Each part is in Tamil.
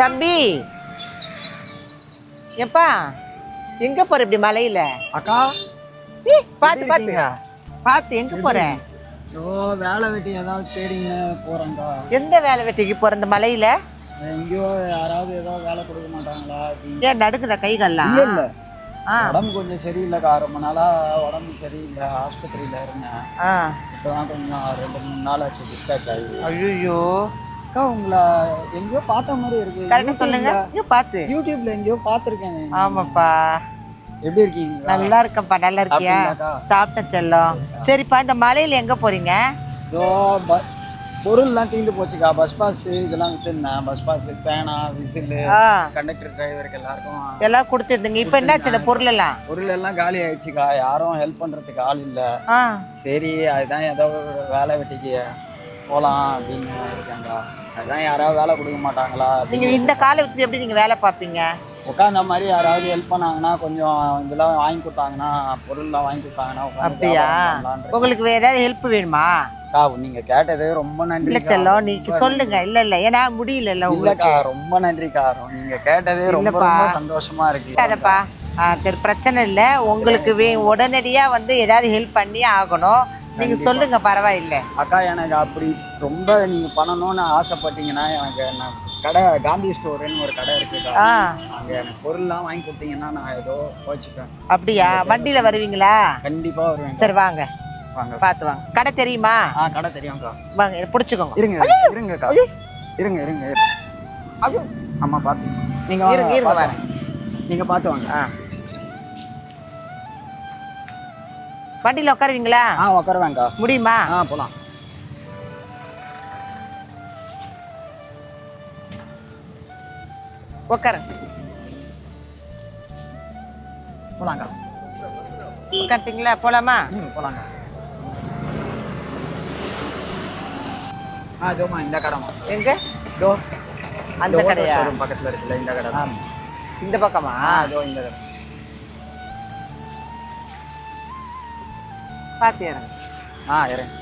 தம்பி. எப்பா எங்க போற இப்படி மலையில? அக்கா பாத்து பாத்து? பாத்து எங்க போற? ஓ வேலை வெட்டி ஏதாவது தேடிங்க போறேன்க்கா. எந்த வேலை வெட்டிக்கு போற இந்த மலையில? எங்கேயோ யாராவது ஏதோ வேலை கொடுக்க மாட்டாங்களா? ஏன் நடுக்குதா கைகள்லாம் இல்ல உடம்பு கொஞ்சம் சரியில்லைக்கா. ரொம்ப நாளா உடம்பு சரியில்லை. ஆஸ்பத்திரியில இருந்தேன். இப்போதான் கொஞ்சம் ரெண்டு மூணு நாள் ஆச்சு டிஸ்சார்ஜ் ஆகி. ஐயோ அக்கா உங்களை எங்கேயோ பார்த்த மாதிரி இருக்கு. கரெக்டா சொல்லுங்க. ஐயோ பாத்து. யூடியூப்ல எங்கேயோ பார்த்துருக்கேன் ஆமாப்பா. எப்படி இருக்கீங்க? நல்லா இருக்கேன்ப்பா நல்லா இருக்கியா? சாப்பிட்டேன் செல்லம். சரிப்பா இந்த மலையில எங்க போறீங்க? இதோ பொருள்லாம் தீர்ந்து போச்சுக்கா. பஸ் பாஸ் இதெல்லாம் வித்துருந்தேன் பஸ் பாஸ் பேனா விசில் கண்டக்டர் டிரைவருக்கு எல்லாருக்கும் எல்லாம் கொடுத்துருந்தீங்க. இப்ப என்னாச்சு இந்த பொருள் எல்லாம் பொருள் எல்லாம் காலி ஆயிடுச்சுக்கா. யாரும் ஹெல்ப் பண்றதுக்கு ஆள் இல்ல. சரி அதுதான் ஏதோ ஒரு வேலை வெட்டிக்கு போலாம் அப்படின்னு இருக்கேன்க்கா அதுதான் யாராவது வேலை கொடுக்க மாட்டாங்களா நீங்க இந்த காலத்துக்கு எப்படி நீங்க வேலை பார்ப்பீங்க? உட்காந்த மாதிரி யாராவது ஹெல்ப் பண்ணாங்கன்னா கொஞ்சம் இதெல்லாம் வாங்கி கொடுத்தாங்கன்னா பொருள்லாம் வாங்கி கொடுத்தாங்கன்னா அப்படியா. உங்களுக்கு வேற ஏதாவது ஹெல்ப் வேணுமா? அக்கா நீங்க கேட்டது ரொம்ப நன்றி இல்ல செல்லம் நீங்க சொல்லுங்க. இல்ல இல்ல. ஏன்னா முடியல இல்ல உங்களுக்கு. இல்லக்கா ரொம்ப நன்றிக்கா நீங்க கேட்டது ரொம்ப. ரொம்ப சந்தோஷமா இருக்கு. அதப்பா சரி பிரச்சனை இல்ல. உங்களுக்கு வே உடனடியா வந்து ஏதாவது ஹெல்ப் பண்ணி ஆகணும். நீங்க சொல்லுங்க பரவாயில்ல. அக்கா எனக்கு அப்படி ரொம்ப நீங்க பண்ணணும்னு ஆசைப்பட்டீங்கன்னா எனக்கு நான் கடை காந்தி ஸ்டோர்னு ஒரு கடை இருக்குக்கா ஆ. அங்க எனக்கு பொருள்லாம் வாங்கி கொடுத்தீங்கன்னா நான் ஏதோ வச்சுப்பேன் அப்படியா? வண்டியில வருவீங்களா? கண்டிப்பா வருவேன் சரி வாங்க. வாங்க. பார்த்து வாங்க. கடை தெரியுமா? ஆ கடை தெரியும்க்கா வாங்க பிடிச்சுக்கோங்க. இருங்க இருங்கக்கா இருங்க இருங்க ஐயோ. ஆமா பார்த்து. நீங்க இருங்க இருங்க வரேன். நீங்க பார்த்து வாங்க. ஆ. வண்டியில உட்காருவீங்களா? ஆ உட்காருவேங்க்கா முடியுமா? ஆ போலாம். உட்காருங்க போலாங்க்கா உட்காந்துட்டீங்களா போலாமா? ம் போலாங்க ஆ இதோமா இந்த கடைமா எங்க? இதோ அந்த கடையா? பக்கத்துல இருக்குல்ல இந்த கடை. இந்த பக்கமா? ஆ இதோ இந்த கடை பார்த்து இறங்க. ஆ இறங்க.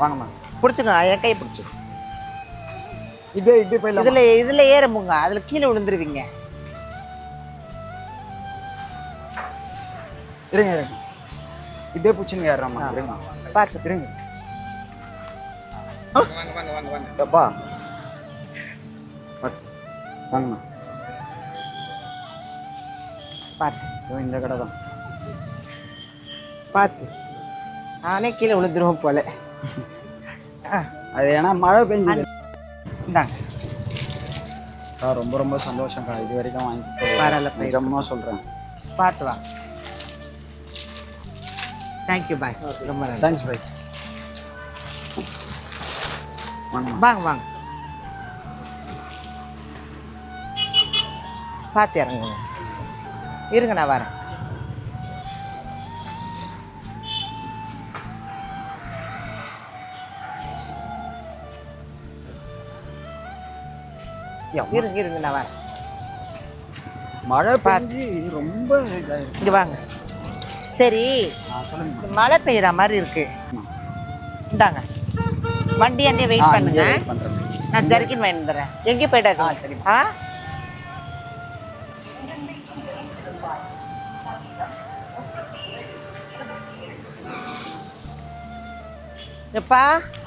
வாங்கம்மா. பிடிச்சுங்க என் கை பிடிச்சு இப்படியே இப்படியே போயிடலாம்? இதுல இதுல ஏறமுங்க அதுல கீழே விழுந்துருவீங்க. இருங்க இருங்க. இப்படியே பிடிச்சின்னு ஏறுறோம்மா. இருங்க. பார்த்து இருங்க. பார்த்து. வாங்கம்மா. பார்த்து இந்த கடை தான் பார்த்து. நானே கீழே விழுந்துருவோம் போல. அது ஏன்னா மழை பெஞ்சது. இந்தாங்க. அக்கா, ரொம்ப ரொம்ப சந்தோஷம்க்கா. இது வரைக்கும் வாங்கி பரவாயில்ல, போயிரு. நிஜமா சொல்றேன். பார்த்து வாங்க தேங்க்யூ பாய் ரொம்ப நன்றி. தேங்க்ஸ் பை வாங்கம்மா வாங்க வாங்க. பார்த்து இறங்குங்க. இருங்க நான் வரேன். இருங்க இருங்க நான் வரேன். மழை பெஞ்சு ரொம்ப இதாயிருக்கு. இங்க வாங்க. சரி மழை பெய்யுற மாதிரி இருக்கு. இந்தாங்க. வண்டி அண்டே வெயிட் பண்ணுங்க. நான் ஜர்க்கின் வாங்கி வந்துடுறேன். எங்கேயும் போயிடாது ஆ, எப்பா?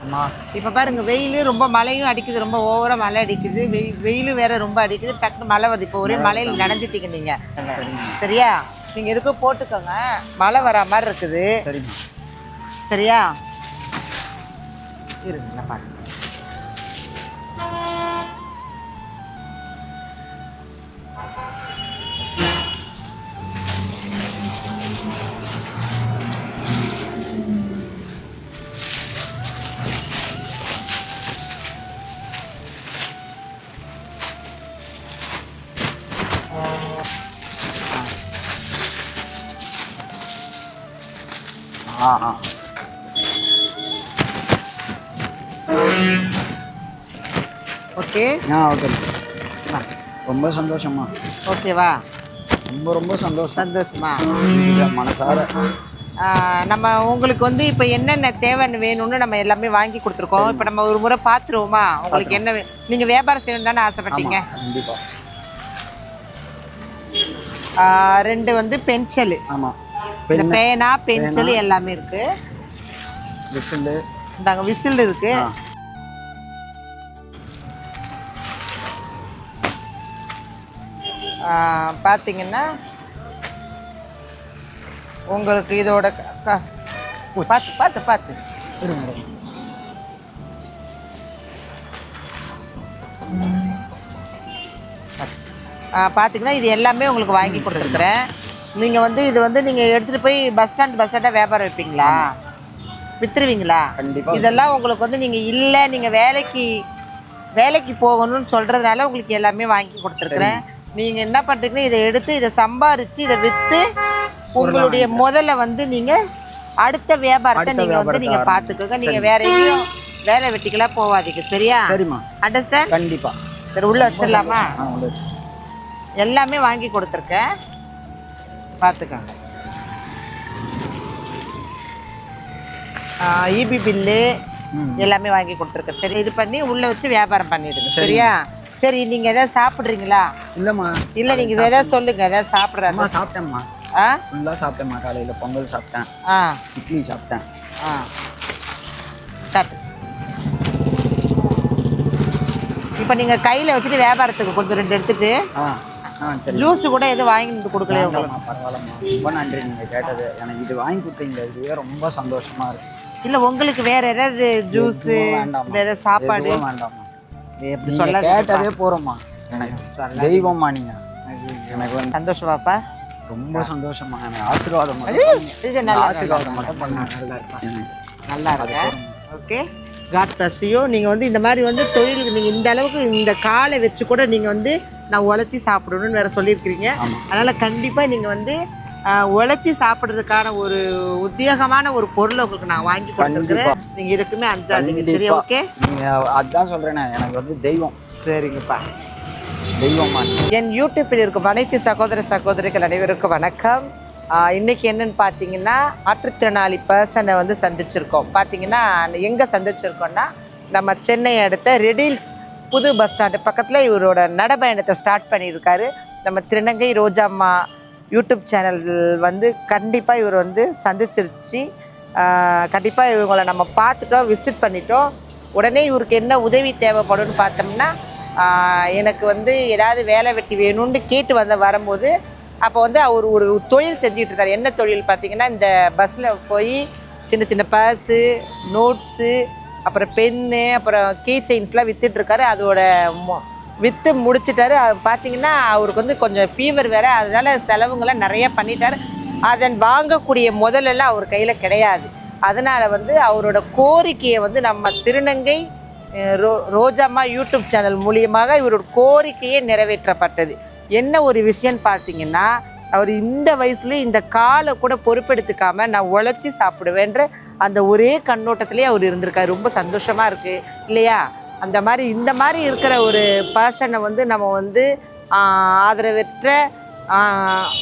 அம்மா இப்போ பாருங்க வெயில் ரொம்ப மழையும் அடிக்குது ரொம்ப ஓவரா மழை அடிக்குது. வெயில் வெயிலும் வேற ரொம்ப அடிக்குது டக்குனு மழை வருது. இப்போ ஒரே மழையில் நனைஞ்சிட்டீங்க நீங்க. சரியா? நீங்க எதுக்கும் போட்டுக்கோங்க. மழை வரா மாதிரி இருக்குது. சரியா? இருங்க நான் ஆ ஆ. ஓகே. ஆ ஓகே. ரொம்ப சந்தோஷம்மா. ஓகேவா ரொம்ப ரொம்ப சந்தோஷம். சந்தோஷமா? மனசார. நம்ம உங்களுக்கு வந்து இப்போ என்னென்ன தேவைன்னு வேணும்னு நம்ம எல்லாமே வாங்கி கொடுத்துருக்கோம். இப்போ நம்ம ஒரு முறை பார்த்துருவோமா உங்களுக்கு என்ன வே- நீங்க வியாபாரம் செய்யணும் தானே ஆசைப்பட்டீங்க? கண்டிப்பா. ஆஹ் ரெண்டு வந்து பென்சில். ஆமா. இந்த பேனா பென்சில் எல்லாமே இருக்கு. விசிலு. இந்தாங்க விசில் இருக்கு. பார்த்தீங்கன்னா உங்களுக்கு இதோட பார்த்து பார்த்து பார்த்து பார்த்தீங்கன்னா இது எல்லாமே உங்களுக்கு வாங்கி கொடுத்துருக்குறேன். நீங்கள் வந்து இது வந்து நீங்கள் எடுத்துகிட்டு போய் பஸ் ஸ்டாண்ட் பஸ் ஸ்டாண்டாக வியாபாரம் வைப்பீங்களா? வித்துருவீங்களா? கண்டிப்பா. இதெல்லாம் உங்களுக்கு வந்து நீங்கள் இல்லை நீங்கள் வேலைக்கு வேலைக்கு போகணும்னு சொல்கிறதுனால உங்களுக்கு எல்லாமே வாங்கி கொடுத்துருக்குறேன். நீங்கள் என்ன பண்ணுறீங்கன்னா இதை எடுத்து இதை சம்பாரித்து இதை விற்று உங்களுடைய முதல்ல வந்து நீங்கள் அடுத்த வியாபாரத்தை நீங்கள் வந்து நீங்கள் பார்த்துக்கோங்க நீங்கள் வேற எங்கேயும் வேலை வெட்டிக்கெல்லாம் போகாதீங்க. சரியா? சரிம்மா. அண்டர்ஸ்டாண்ட் கண்டிப்பா. சரி உள்ளே வச்சிடலாமா. எல்லாமே வாங்கி கொடுத்துருக்கேன். பார்த்துக்கோங்க இபி பில்லு ம். எல்லாமே வாங்கி கொடுத்துருக்கேன். சரி இது பண்ணி உள்ளே வச்சு வியாபாரம் பண்ணிடுங்க. சரியா? சரி நீங்கள் எதாவது சாப்பிட்றீங்களா? இல்லம்மா. இல்லை நீங்கள் எதாவது சொல்லுங்கள் எதாவது சாப்பிட்றாங்க சாப்பிட்டேம்மா ஆ? ஃபுல்லாக சாப்பிட்டேம்மா காலையில் பொங்கல் சாப்பிட்டேன். ஆ. இட்லி சாப்பிட்டேன். ஆ. காட்டு இப்போ நீங்கள் கையில் வச்சுட்டு வியாபாரத்துக்கு கொஞ்சம் ரெண்டு எடுத்துட்டு ஆ. ஜூஸ் கூட எதுவும் வாங்கி கொடுக்கலையே பரவாயில்லம்மா. ரொம்ப நன்றி நீங்கள் கேட்டது. எனக்கு இது வாங்கி கொடுத்தீங்களே இதுவே ரொம்ப சந்தோஷமா இருக்கு. இல்லை உங்களுக்கு வேற ஏதாவது ஜூஸ் ஏதாவது சாப்பாடு? வேண்டாம்மா. எப்படி சொல்ல கேட்டதே போறோம்மா எனக்கு தெய்வம்மா நீங்க. எனக்கு வந்து சந்தோஷமாப்பா? ரொம்ப சந்தோஷமா. எனக்கு ஆசீர்வாதம் ஆசீர்வாதம் மட்டும் பண்ணுங்க. நல்லா இருப்பா எனக்கு நல்லா இருக்க? ஓகே காட் ப்ளஸ்ஸையோ நீங்கள் வந்து இந்த மாதிரி வந்து தொழிலுக்கு நீங்கள் இந்த அளவுக்கு இந்த காலை வச்சு கூட நீங்கள் வந்து நான் உழைச்சி சாப்பிடணும்னு வேற சொல்லியிருக்கிறீங்க. அதனால் கண்டிப்பாக நீங்கள் வந்து உழைச்சி சாப்பிட்றதுக்கான ஒரு உத்தியோகமான ஒரு பொருளை உங்களுக்கு நான் வாங்கி கொடுத்துருக்குறேன். நீங்கள் இதுக்குமே அஞ்சாதீங்க. சரி. ஓகே? நீங்க அதான் சொல்றேனே எனக்கு வந்து தெய்வம். சரிங்கப்பா. தெய்வம்மா நீங்க என் யூடியூப்பில் இருக்கும் அனைத்து சகோதர சகோதரிகள் அனைவருக்கும் வணக்கம். ஆஹ் இன்னைக்கு என்னன்னு பார்த்தீங்கன்னா மாற்றுத்திறனாளி பர்சனை வந்து சந்திச்சிருக்கோம். பார்த்தீங்கன்னா எங்கே சந்திச்சிருக்கோம்னா நம்ம சென்னை அடுத்த ரெடில்ஸ் புது பஸ் ஸ்டாண்டு பக்கத்தில் இவரோட நடைபயணத்தை ஸ்டார்ட் பண்ணியிருக்காரு. நம்ம திருநங்கை ரோஜாம்மா யூடியூப் சேனல் வந்து கண்டிப்பாக இவர் வந்து சந்திச்சிருச்சு. கண்டிப்பாக இவங்களை நம்ம பார்த்துட்டோம் விசிட் பண்ணிட்டோம். உடனே இவருக்கு என்ன உதவி தேவைப்படும்னு பார்த்தோம்னா எனக்கு வந்து ஏதாவது வேலை வெட்டி வேணும்னு கேட்டு வந்த வரும்போது அப்போ வந்து அவர் ஒரு தொழில் செஞ்சுட்டு இருக்காரு என்ன தொழில் பார்த்தீங்கன்னா இந்த பஸ்ஸில் போய் சின்ன சின்ன பர்ஸு நோட்ஸு அப்புறம் பென்னு அப்புறம் கீ செயின்ஸ்லாம் விற்றுட்ருக்காரு அதோட விற்று முடிச்சிட்டாரு. அது பார்த்தீங்கன்னா அவருக்கு வந்து கொஞ்சம் ஃபீவர் வேறு. அதனால் செலவுங்கள்லாம் நிறையா பண்ணிட்டார். அதன் வாங்கக்கூடிய முதலெல்லாம் அவர் கையில் கிடையாது. அதனால் வந்து அவரோட கோரிக்கையை வந்து நம்ம திருநங்கை ரோ ரோஜாமா யூடியூப் சேனல் மூலியமாக இவரோட கோரிக்கையே நிறைவேற்றப்பட்டது. என்ன ஒரு விஷயம்னு பார்த்தீங்கன்னா அவர் இந்த வயசுல இந்த காலை கூட பொறுப்பெடுத்துக்காமல் நான் உழைச்சி சாப்பிடுவேன்ற அந்த ஒரே கண்ணோட்டத்திலே அவர் இருந்திருக்காரு. ரொம்ப சந்தோஷமாக இருக்குது இல்லையா? அந்த மாதிரி இந்த மாதிரி இருக்கிற ஒரு பர்சனை வந்து நம்ம வந்து ஆதரவற்ற கால்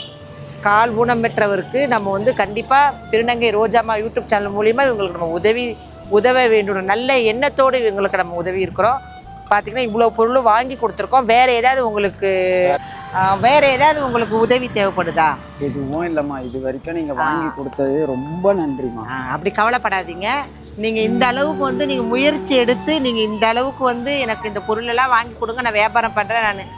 கால் ஊனமற்றவருக்கு நம்ம வந்து கண்டிப்பாக திருநங்கை ரோஜாமா யூடியூப் சேனல் மூலியமாக இவங்களுக்கு நம்ம உதவி உதவ வேண்டும் நல்ல எண்ணத்தோடு இவங்களுக்கு நம்ம உதவி இருக்கிறோம். பார்த்தீங்கன்னா இவ்வளோ பொருளும் வாங்கி கொடுத்துருக்கோம். வேற ஏதாவது உங்களுக்கு வேற ஏதாவது உங்களுக்கு உதவி தேவைப்படுதா? எதுவும் இல்லைம்மா. இது வரைக்கும் நீங்க வாங்கி கொடுத்தது ரொம்ப நன்றிம்மா. அப்படி கவலைப்படாதீங்க. நீங்க இந்த அளவுக்கு வந்து நீங்க முயற்சி எடுத்து நீங்க இந்த அளவுக்கு வந்து எனக்கு இந்த பொருள் எல்லாம் வாங்கி கொடுங்க. நான் வியாபாரம் பண்றேன் நான்.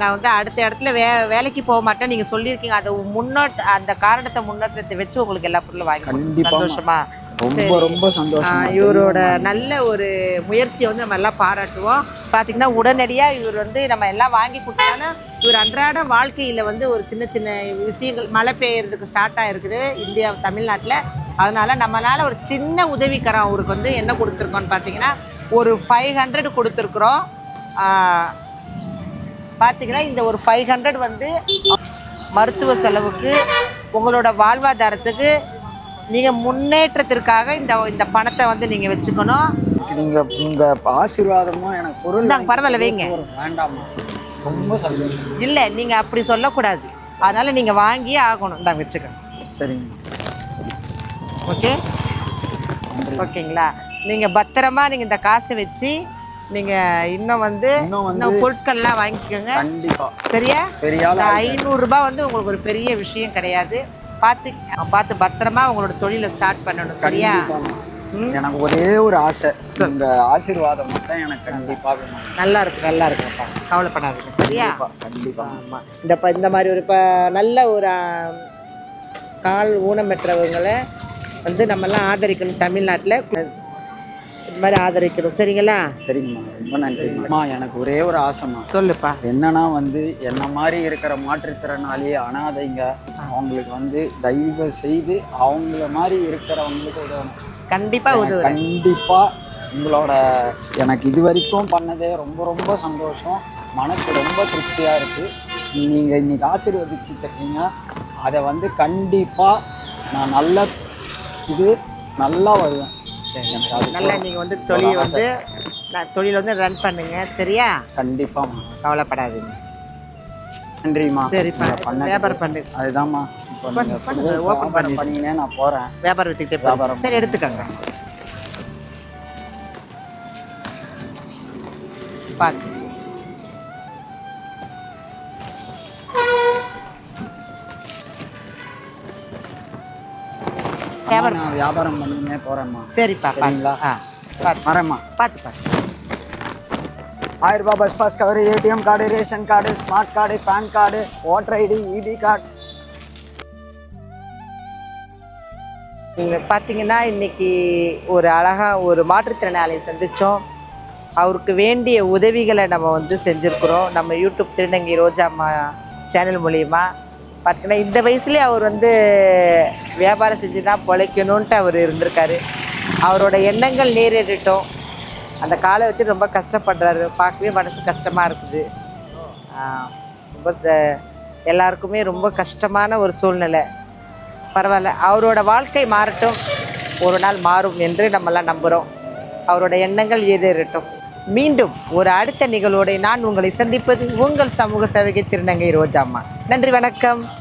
நான் வந்து அடுத்த இடத்துல வே வேலைக்கு போக மாட்டேன். நீங்க சொல்லியிருக்கீங்க. அதை முன்னோட்ட அந்த காரணத்தை முன்னோட்டத்தை வச்சு உங்களுக்கு எல்லா பொருளும் வாங்கி கொடுங்க. ரொம்ப ரொம்ப சந்தோஷம் இவரோட நல்ல ஒரு முயற்சியை வந்து நம்ம எல்லாம் பாராட்டுவோம். பார்த்தீங்கன்னா உடனடியாக இவர் வந்து நம்ம எல்லாம் வாங்கி கொடுத்தாங்கன்னா இவர் அன்றாட வாழ்க்கையில் வந்து ஒரு சின்ன சின்ன விஷயங்கள் மழை பெய்யறதுக்கு ஸ்டார்ட் ஆகிருக்குது இந்தியா தமிழ்நாட்டில். அதனால நம்மளால ஒரு சின்ன உதவிக்கரம் அவருக்கு வந்து என்ன கொடுத்துருக்கோம்னு பார்த்தீங்கன்னா ஒரு ஃபைவ் ஹண்ட்ரட் கொடுத்துருக்குறோம். பார்த்தீங்கன்னா இந்த ஒரு ஃபைவ் ஹண்ட்ரட் வந்து மருத்துவ செலவுக்கு உங்களோட வாழ்வாதாரத்துக்கு நீங்கள் முன்னேற்றத்திற்காக இந்த இந்த பணத்தை வந்து நீங்கள் வச்சுக்கணும். நீங்க உங்க ஆசீர்வாதமும் எனக்கு பொருள் இந்தாங்க, பரவாயில்ல, வைங்க. போதும். வேண்டாம்மா. ரொம்ப சந்தோஷம். இல்லை நீங்கள் அப்படி சொல்லக்கூடாது. அதனால் நீங்கள் வாங்கியே ஆகணும். இந்தாங்க வச்சுக்கோங்க. சரிங்க. ஓகே? ஓகேங்களா? நீங்கள் பத்திரமா நீங்கள் இந்த காசை வச்சு நீங்கள் இன்னும் வந்து இன்னும் பொருட்கள்லாம் வாங்கிக்கோங்க. சரியா? ஐநூறுரூபா வந்து உங்களுக்கு ஒரு பெரிய விஷயம் கிடையாது. பார்த்து பார்த்து பத்திரமா உங்களோட தொழிலை ஸ்டார்ட் பண்ணணும் சரியா. எனக்கு ஒரே ஒரு ஆசை. உங்க ஆசீர்வாதம் மட்டும் எனக்கு கண்டிப்பா வேணும். நல்லா இருக்கு நல்லா இருக்குப்பா கவலைப்படாதீங்க சரியா? கண்டிப்பா, கண்டிப்பா. ஆமாம் இந்த இந்த மாதிரி ஒரு இப்போ நல்ல ஒரு கால் ஊனமற்றவங்களை வந்து நம்மெல்லாம் ஆதரிக்கணும் தமிழ்நாட்டில். இது மாதிரி ஆதரிக்கணும். சரிங்களா? சரிங்கம்மா. ரொம்ப நன்றிம்மா எனக்கு ஒரே ஒரு ஆசைம்மா. சொல்லுப்பா. என்னன்னா வந்து என்ன மாதிரி இருக்கிற மாற்றுத்திறனாளி அனாதைங்க அவங்களுக்கு வந்து தயவு செய்து அவங்கள மாதிரி இருக்கிறவங்களுக்கு உதவணும். கண்டிப்பாக உதவுறேன். கண்டிப்பா உங்களோட எனக்கு இது வரைக்கும் பண்ணதே ரொம்ப ரொம்ப சந்தோஷம். மனசு ரொம்ப திருப்தியா இருக்கு. நீங்க இன்னைக்கு ஆசீர்வதிச்சு தருவீங்க அதை வந்து கண்டிப்பா நான் நல்ல இது நல்லா வருவேன். நல்லா நீங்கள் வந்து தொழில் வந்து தொழில் வந்து ரன் பண்ணுங்க சரியா? கண்டிப்பாம்மா. கவலைப்படாதீங்க. நன்றிம்மா. சரிப்பா பண்ண வியாபாரம் பண்ணு. அதுதான்மா open வியாபாரம் பண்ணீங்கன்னே நான் போறேன். வியாபாரம் எடுத்துக்கிட்டே போங்க. வியாபாரம். சரி எடுத்துக்கோங்க. பார்த்து நான் வியாபாரம் பண்ணினே போறேம்மா சரிப்பா? பார்த்து ஆ பார்த்து வரேம்மா. பார்த்து பார்த்து ஆயிரம் ரூபாய் bus pass cover ATM card ration card smart card PAN card voter ID EB card பார்த்தீங்கன்னா இன்னைக்கு ஒரு அழகா ஒரு மாற்றுத்திறனாளியை சந்திச்சோம். அவருக்கு வேண்டிய உதவிகளை நம்ம வந்து செஞ்சுருக்குறோம். நம்ம யூடியூப் திருநங்கை ரோஜா அம்மா சேனல் மூலியமா. பார்த்தீங்கன்னா இந்த வயசுலேயே அவர் வந்து வியாபாரம் செஞ்சு தான் பிழைக்கணுன்ட்டு அவர் இருந்திருக்காரு. அவரோட எண்ணங்கள் நேரிட்டோம் அந்த காலை வச்சு ரொம்ப கஷ்டப்படுறாரு. பார்க்கவே மனசு கஷ்டமாக இருக்குது. ரொம்ப எல்லாருக்குமே ரொம்ப கஷ்டமான ஒரு சூழ்நிலை. பரவாயில்ல. அவரோட வாழ்க்கை மாறட்டும். ஒரு நாள் மாறும் என்று நம்மெல்லாம் நம்புகிறோம் அவரோட எண்ணங்கள் ஏதேறட்டும். மீண்டும் ஒரு அடுத்த நிகழ்வோடு நான் உங்களை சந்திப்பது உங்கள் சமூக சேவகை திருநங்கை ரோஜாம்மா. நன்றி வணக்கம்.